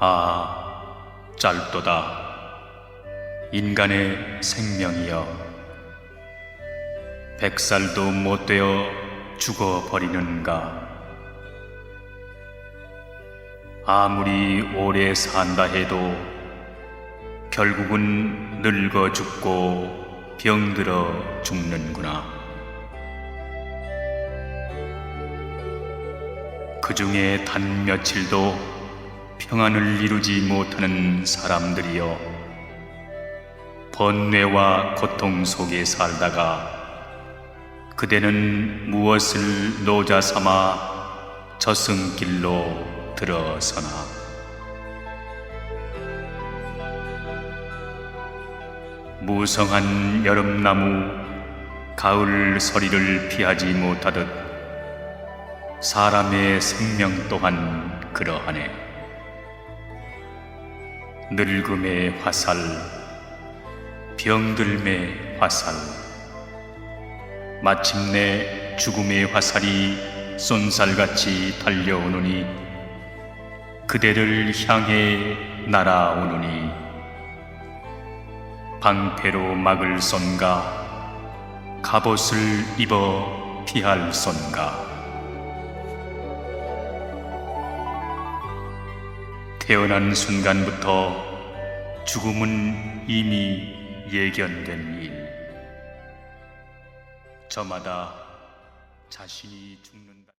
아, 짧도다. 인간의 생명이여. 백살도 못 되어 죽어버리는가. 아무리 오래 산다 해도 결국은 늙어 죽고 병들어 죽는구나. 그 중에 단 며칠도 평안을 이루지 못하는 사람들이여 번뇌와 고통 속에 살다가 그대는 무엇을 노자 삼아 저승길로 들어서나 무성한 여름나무 가을 서리를 피하지 못하듯 사람의 생명 또한 그러하네. 늙음의 화살, 병들음의 화살, 마침내 죽음의 화살이 쏜살같이 달려오느니 그대를 향해 날아오느니 방패로 막을 손가 갑옷을 입어 피할 손가 태어난 순간부터 죽음은 이미 예견된 일. 저마다 자신이 죽는다.